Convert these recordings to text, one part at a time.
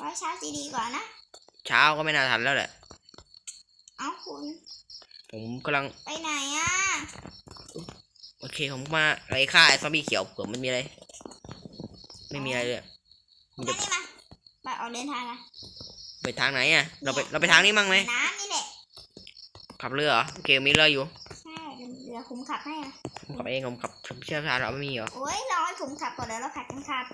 ร้อยเช้าซีดีก่อนนะ เช้าก็ไม่น่าทันแล้วแหละ เอาคุณ ผมกำลัง ไปไหนอะ โอเคผมมาไอ้ค่าไอ้ซอมบี้เขียวเผื่อมันมีอะไร ไม่มีอะไรเลยมานี่มาไปออกเดินทางนะไปทางไหนอะ เราไปเราไปทางนี้มั่งไหม น้ำนี่แหละ ขับเรือเหรอโอเคมีเรืออยู่ ใช่เดี๋ยวผมขับให้นะผมขับเองผมขับเชี่ยวชาญเราไม่มีเหรอ โอ้ยรอให้ผมขับก่อนเดี๋ยวเราผัดกันขับ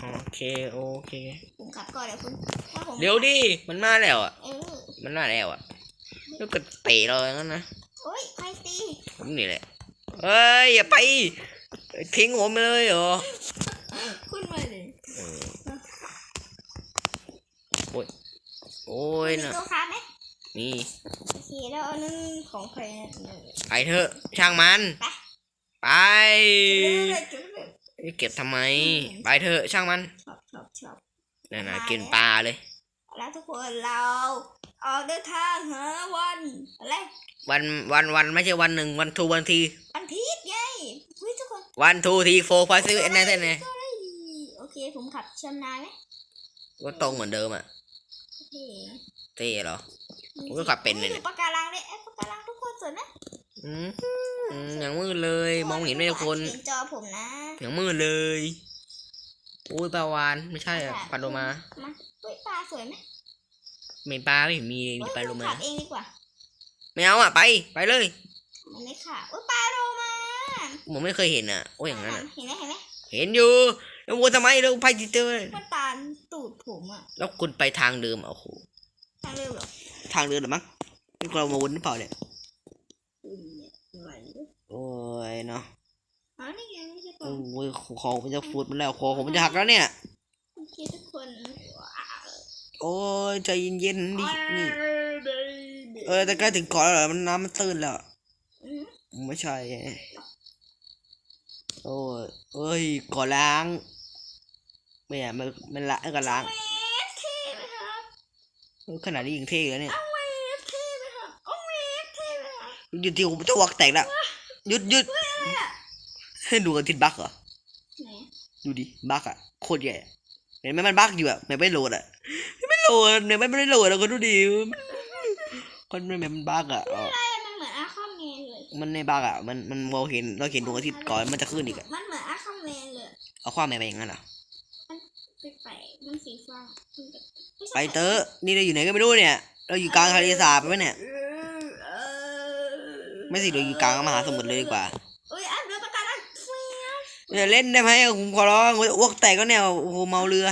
โอเคโอเค ผมขับก่อนเดี๋ยวคุณถ้าผมเดี๋ยวดิ มันมาแล้วอะ เออมันมาแล้วอะแล้วก็เตะเราอย่างนั้นนะโอ้ยใครตีผมนี่แหละเอ้ยอย่าไป ทิ้งผมไปเลยเหรอคุณมาเลยเออโอ้ยโอ้ยมีนะตัวค้าไหมมีโอเคแล้วอันนั้นของใครนะเออไปเถอะช่างมัน ไป ไป จุดเลยเก็บทำไม ไปเถอะช่างมันชอบชอบชอบนั่นน่ะไปกินปลาเลย แล้วทุกคนเราออกเดินทางหาวันอะไรวันวันวันไม่ใช่วันหนึ่งวันทูวันทีวันอาทิตย์ไงเฮ้ยทุกคนวันทูทีโฟร์ไฟซิเอ็นไนเท่ไหนเฮ้ยโอเคผมขับชำนาญไหมก็ตรงเหมือนเดิมอะโอเคเท่เหรอผมก็ขับเป็นเลยเนี่ยปากการังเลยเอ้ยปากการังทุกคนสวยไหมอืม อืมอย่างมืดเลย มองเห็นไม่ทุกคนเห็นจอผมนะ อย่างมืดเลยอุ้ยปลาวานไม่ใช่อะปลาโลมามาเฮ้ยปลาสวยไหมไม่ปลาไม่เห็นมีมีเฮ้ยปลาโลผมมาขับเองดีกว่าไม่เอาอะไปไปเลยมันไม่ขาดโอ้ยปลาโลมาผมไม่เคยเห็นอะโอ้ยอย่างนั้นอะเห็นไหมเห็นไหมเห็นอยู่แล้ววนทำไมแล้วไปจิเตอร์มันตาลตูดผมอะแล้วคุณไปทางเดิมอะโอ้โหทางเร็วเหรอทางเดิมเหรือมั้งนี่เรามาวนหรือเปล่าเนี่ย อืมเนี่ยไหวด้วย โอ้ย เนาะอ๋อนี่ไงไม่ใช่ปลาโอ้ยคอผมจะฟูดมันแล้วคอผมจะหักแล้วเนี่ย โอเคทุกคนว้าวโอ้ยใจเย็นๆดินี่ เออแต่ใกล้ถึงเกาะแล้วเหรอมันน้ำมันตื้นแล้วอืมไม่ใช่ โอ้ยเอ้ยเกาะล้างไม่อะมันมันละก็ล้างเวฟเท่ไหมครับเออขนาดนี้ยังเท่เลยเนี่ยเอาเวฟเท่ไหมครับเอาเวฟเท่ไหมครับหยุดที่ผมจะวักแตกแล้วหยุดหยุด อะไรอะให้ดูกันทิศบักเหรอ ไหนดูดิบักอะโคตรใหญ่อะเห็นไหมมันบักอยู่อะมันไม่โหลดอะไม่โหลดเนี่ยมันไม่ได้โหลดแล้วก็ดูดิคนมันมันบักอะอ๋ออะไรอะมันเหมือนอาคอมแมนเลย มันในบักอะมันมันมองเห็นเราเห็นดวงอาทิตย์ก่อนมันจะขึ้นอีกอะมันเหมือนอาคอมแมนเลย เอาความแม่ไปอย่างนั้นเหรอแปลกๆมันสีฟ้ามันแบบม่ใช่ไปเตอะนี่เราอยู่ไหนก็ไม่รู้เนี่ย เราอยู่กลางทะเลสาบไปไหมเนี่ย เออเออ ไม่สิเราอยู่กลางมหาสมุทรเลยดีกว่า อย่าเล่นได้ไหมผมขอร้องผมจะอ้วกแตกก็เนี่ยโอ้โหเมาเรือ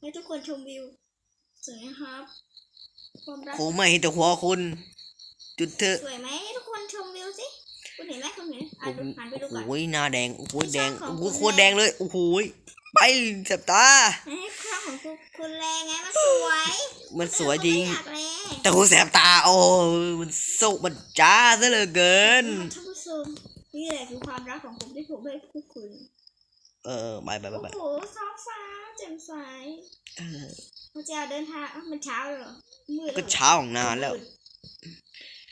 ให้ทุกคนชมวิวสวยนะครับความรักผมไม่เห็นแต่หัวคุณจุดเถอะสวยไหมให้ทุกคนชมวิวสิคุณเห็นไหมคุณเห็นอะโอ้ดูหันไปดูก่อนโหหน้าแดงโอ้โหแดงไม่ชอบของโอ้โหคุณโคตรแดงเลยโอ้โหไปเจ็บตาให้ข้าวของคุณคุณแรงไงมันสวย มันสวยจริงไม่อยากแลแต่หูแสบตาโอ้มันสุกมันจ้าซะเหลือเกินท่านผู้ชม นี่แหละคือความรักของผมที่ผมให้พวกคุณ เออไปไปไปโอ้ไปโหท้องฟ้าแจ่มใสเออเราจะเดินทางอ้าวมันเช้าเลยเหรอมืดก็แล้วเหรอเช้าของนานแล้วโ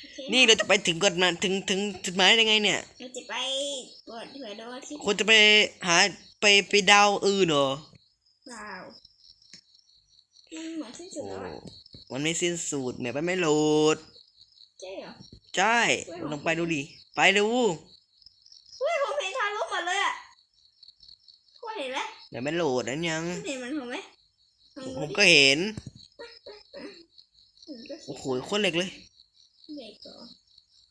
อเคนี่เราจะไปถึงก่อนมาถึงถึงจุดหมายได้ไงเนี่ย เราจะไปกดเผื่อโดนอาที่คนจะไปหาไปไปดาวอื่นเหรอเปล่ามันเหมือนที่สุดโอ้แล้วอะมันไม่สิ้นสุดเนี่ยไปไม่โหลด ใช่เหรอ ใช่เว้ยลองไปดูดิ ไปดู เฮ้ยผมเห็นทางลบหมดเลยอะคุณ เห็นไหมเดี๋ยวไม่โหลดนะยังคุณเห็นมันผมไหมลองดูผมดิก็เห็นอืมก็โอ้โหโคตรเล็กเลย เด็กก่อน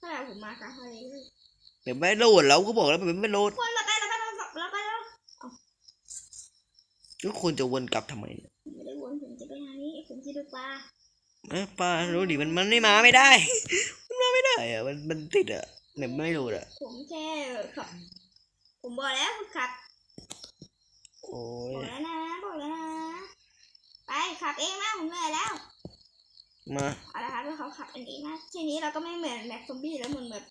ถ้าผมมากลางทะเลเลยเดี๋ยวไม่โหลดแล้วก็บอกแล้วมันไม่โหลดคนเราไปเราไปเราไปเราไปแล้วทุกคนจะวนกลับทำไมเนี่ยผมไม่ได้วนผมจะไปหานี่ผมจะดูปลาเอ้ยป้ารู้ดิมันมันไม่มาไม่ได้ มันมาไม่ได้อะมันมันติดอะเนี่ยไม่โหลดอะผมแค่ขับผมบอกแล้วขับ โอ้บอกยแล้วนะบอกแล้วนะไปขับเองนะผมเหนื่อยแล้วมาเอาละครับแล้วเขาขับอันนี้นะทีนี้เราก็ไม่เหมือนแบบซอมบี้แล้วเหมือนแบบ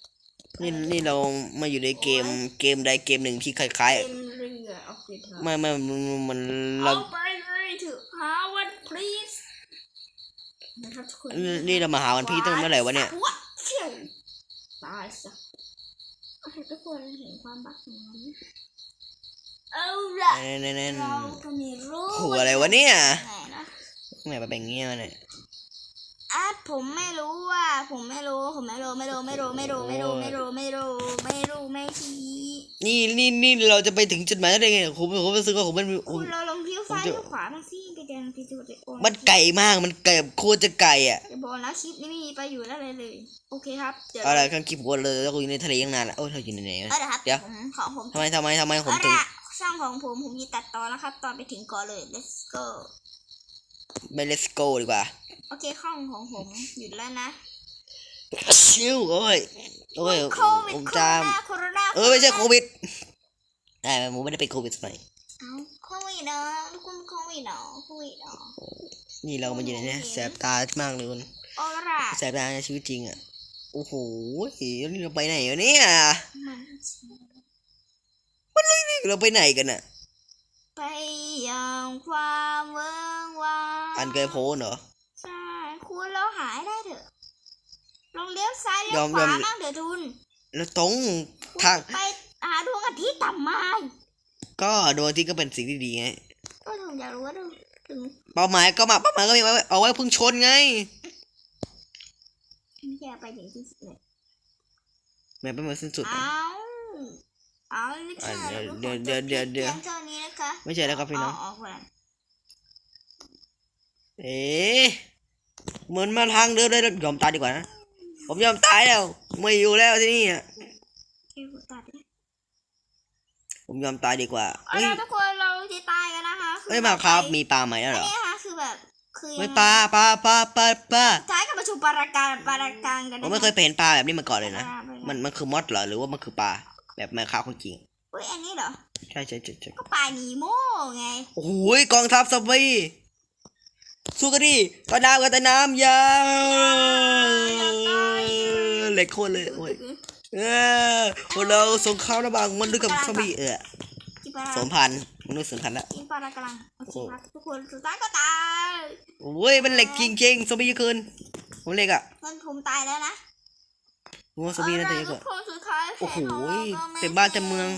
นี่นี่เรามาอยู่ในเกมเกมใดเกมหนึ่งที่คล้ายเต็มเรือออกเรือๆไม่ไม่มันมันเรา เอาไปเลยเถอะฮาวัน please นะครับทุกคนนี่เรามาหาวันพี่ตั้งเมื่อไหร่วะเนี่ยวัดเชี่ยวตายซะโอเคทุกคนเห็นความบักของมัน เอาละเน่เน่เน่เราก็มีรู้โอ้โหอะไรวะเนี่ยไหนนะแม่ไปเป็นเงี้ยเนี่ยอะผมไม่รู้ว่า ผมไม่รู้ ผมไม่รู้ ไม่รู้ ไม่รู้ ไม่รู้ ไม่รู้ ไม่รู้ ไม่รู้ ไม่รู้ ไม่ชี้นี่นี่นี่เราจะไปถึงจุดหมายได้ไงผมผมรู้สึกว่าผมมันผคุมณเราลงเที่ยวผมซ้ายจะเที่ยวขวามาสิไปเดินไปดูเด็กมันไกลมาก มันไกลแบบโคตรจะไกลอะจะบอกนะคลิปนี้ไม่มีประโยชน์อะไรเลย โอเคครับ เดี๋ยวเอาละข้างคลิปวนเลยแล้วกูอยู่ในทะเลยังนานละโอ้ยเราอยู่ในไหนวะเอาละครับเดี๋ยวผมของผมทำไมทำไมทำไมผมเอาถึงละ ช่องของผมผมมีตัดต่อแล้วครับ ตอนไปถึงก่อนเลย let's go ไม่ let's go ดีกว่า โอเคข้องของผมหยุดแล้วนะชิวโอ้ยโอ้ยโควิดผมโคจโรนาโคโรนาำเออไม่ใช่โควิดไอ้ยผมไม่ได้เป็นโควิดสักหน่อยเอาโควิดเนาะทุกคนโควิดเนาะโควิดเนาะนี่เรามาอยู่ในเนี้แสบตามากเลยคุณเอาละแสบตาในชีวิตจริงอะ โอ้โหแล้วนี่เราไปไหนวะเนี่ย มันนี่เราไปไหนกันอะ ไปอย่างความเวิงว้างอันเกยโพสเหรอ ใช่คุณเราหายได้เถอะ ลองเลี้ยวซ้ายเลี้ยยวอมขวายอม บ้างเถอะทุนแล้วตรงทางไปหาดวงอาทิตย์ต่ำมาก็ดวงอาที่ก็เป็นสิ่งที่ดีไง ก็ถึงอยากรู้ว่าถึงถึงเป้าหมายก็มาเป้าหมายก็มีไว้เอาไว้พึ่งชนไงไม่แค่ไปถึงที่สุดเลยแม่เป็นมาสิ้นสุดเอาอะเอา เลยค่ะอะเดี๋ยวราเดี๋ยวเดี๋ยวเดี๋ยวพีงเท่านี้นะคะไม่ใช่แล้วครับพี่น้องเาก่อนเอ๊ะเหมือนมาทางเดิมเลยยอมตายดีกว่านะผมยอมตายแล้วไม่อยู่แล้วที่นี่อะเอ้ยกูตัดเลยผมยอมตายดีกว่าเอาเฮ้ยละทุกคนเราจะตายกันนะคะอเฮ้ยมาครับไปมีปลาใหม่แล้วอันเหรอนี้นะคะคือแบบคือไม่ยังปลาปลาปลาปลาปลาท้ายกับประชุมปาราการปาราการกันผมไม่เคยเห็นปลาแบบนี้มาก่อนเลยนะอ่าไปมันมันคือมอสเหรอหรือว่ามันคือปลา แบบแม่ค้าคนจริงเฮ้ยอันนี้เหรอ ใช่ใช่ใช่ใช่ก็ปลานีโม่ไง โอ้โหกองทัพซอมบี้สู้กันดิใต้น้ำกันใต้น้ำอยาเหล็กโคตรเลยโอ้ยเออพวกเราสงครามระหว่างมนุษย์กับซอมบี้เออกินปลาสมพันธ์มนุษย์สมพันธ์ละกินปลากำลังโอเคโอ้ครับทุกคนสุดท้ายก็ตายโอ้ยมันเหล็กจริงๆซอมบี้เยอะเกินผมเหล็กอะมันผมตายแล้วนะผมว่าซอมบี้น่าจะเยอะทุกกว่าค นสุดท้ายโอ้โหแผนของเราก็ไม่เต็มบ้านเต็มเมือง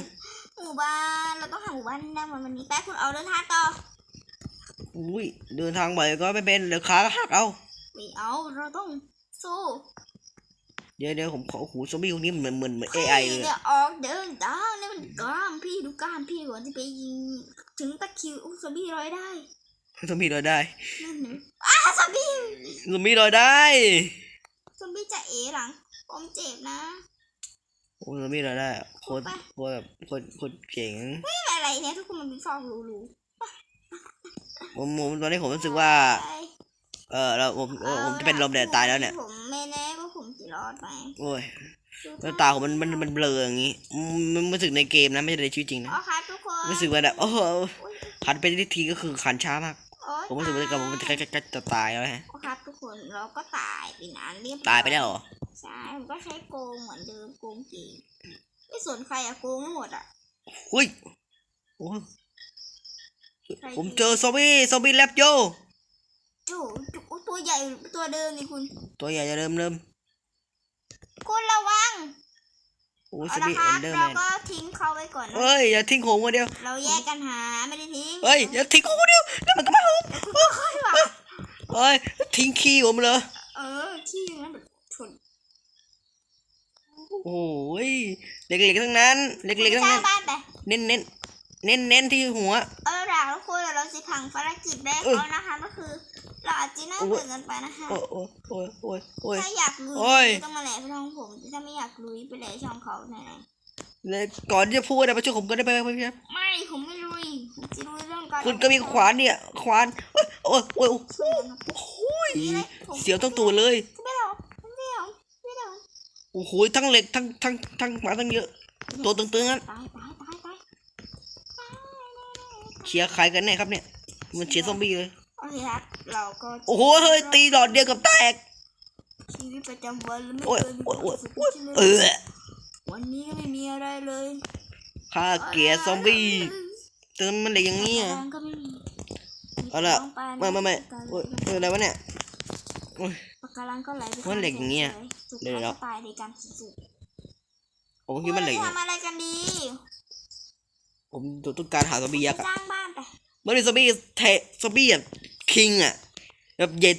หมู่บ้านเราต้องหาหมู่บ้านได้วันนี้แป๊บคุณเอาเดินทางต่ออุ้ยเดินทางบ่อยก็ไม่เป็นเดี๋ยวขาก็หักเอาไม่เอาเราต้องสู้เดี๋ยวเดี๋ยวผมขอโอ้โหซอมบี้พวกนี้มันเหมือนเหมือนเหมือน AI เลยดี๋ยวออกเดินทางนี่มันกล้ามพี่ดูกล้ามพี่ก่อนจะไปยิงถึงตะคริวอุ้ยซอมบี้ลอยได้ซอมบี้ลอยได้นั่นหนูอ้าซอมบี้ซอมบี้ลอยได้ซอมบี้จะเอหลังผมเจ็บนะ โอ้ยซอมบี้ลอยได้อะโคตรโคตรแบบโคตรโคตรเจ๋งไม่อะไรเนี่ยทุกคนมันเป็นฟองรูผมผมตอนนี้ผมรู้สึกว่าๆไปเออเราผมเออผมจะเป็นลมแดดตายแล้วเนี่ยผมไม่แน่ว่าผมจะรอดไหมโอ้ยแล้วตาผมมันมันมันเบลออย่างงี้อืมมันรู้สึกในเกมนะไม่ใช่ในชีวิตจริงนะอ๋อครับทุกคนรู้สึกว่าแบบโอ้โหโอ้ยหันไปทีทีก็คือขันช้ามากโอ๊ยผมรู้สึกว่ากับผมมันจะใกล้ใกล้จะตายแล้วฮะอ๋อครับทุกคนเราก็ตายไปนานเรียบร้อตายไปแล้วเหรอ ใช่ผมก็ใช้โกงเหมือนเดิมโกงเก่งไม่สนใครอะโกงให้หมดอะอุ้ยโอ้ยผมเจอซอมบี้ซอมบี้แลบโยจู่จู่ตัวใหญ่ตัวเดิมนี่คุณ ตัวใหญ่จะเริ่มเริ่มคุณระวังโอ้ยซเอาอมละบี้ครัเอ็บนเดอร์แมเรานก็ทิ้งเขาไว้ก่อนนะเฮ้ยอย่าทิ้งผมคนเดียว เราแยกกันหาไม่ได้ทิ้งเฮ้ยอย่าทิ้งผมคนเดียวแล้วมันก็มาผมค่อยว่ะเฮ้ยทิ้งขี้ผมเลย เออขี้นั้นแบบชน โอ้ยเล็กๆทั้งนั้น เล็กๆทั้งสร้านั้งน บ้านไปเน้นเน้นเน้นเน้นที่หัว เอาละทุกคนเดี๋ยวเราจะพังภารกิจแรกเออเขานะคะก็คือเราอาจจะน่าโอ้ย เบื่อเกินไปนะคะ โอ้ยโอ้ยโอ้ยโอ้ยโอ้ย ถ้าอยากลุยโอ้ยต้องมาแหลกช่องผมถ้าไม่อยากลุยไปแหลกช่องเขาไหนเลยก่อนที่จะพูดนะมาช่วยผมก็ได้ไปไหมครับๆไม่ผมไม่ลุยผมจะลุยเรื่องการคุณก็มีขวานเนี่ยขวานโอ้ยโอ้ยโอ้ยช่วยกันครับโอ้ยนี่เลยผมเสียวต้องตัวเลย ไม่เอาไม่เอาไม่เอา โอ้โหทั้งเหล็กทั้งทั้งทั้งหมาทั้งเยอะ ตัวตึงๆนั้นตายตายตายตายเชียร์ใครกันแน่ครับเนี่ยมันเชียร์ซอมบี้เลยโอเคครับเราก็โอ้โหเฮ้ยตีหลอดเดียวกับแตกชีวิตประจำวันแล้วไม่โอ้ยเคยมีโอ้ยโอ้ยสุขโอ้ยที่เอเลยอวันนี้ก็ไม่มีอะไรเลยข้าเกลียดซอมบี้เติมมันเหล็กอย่างนี้อะแรงก็ไม่มีเอาล่ะน้งปลาไม่ไม่ไม่โอ้ยเอออะไรวะเนี่ยปา กการังก็ไหลไปมันเหล็กอย่างเงี้ยสุดเดี๋ท้ายยวก็ตายในการสุดผมๆคิดมันเหล็กเราเนี่ยทำอะไรกันดีผมต้องการหาซอมบี้ยักษ์ไปอะสร้างบ้านไป มันเป็นซอมบี้เทซอมบี้แบบคิงอะแบบเย็น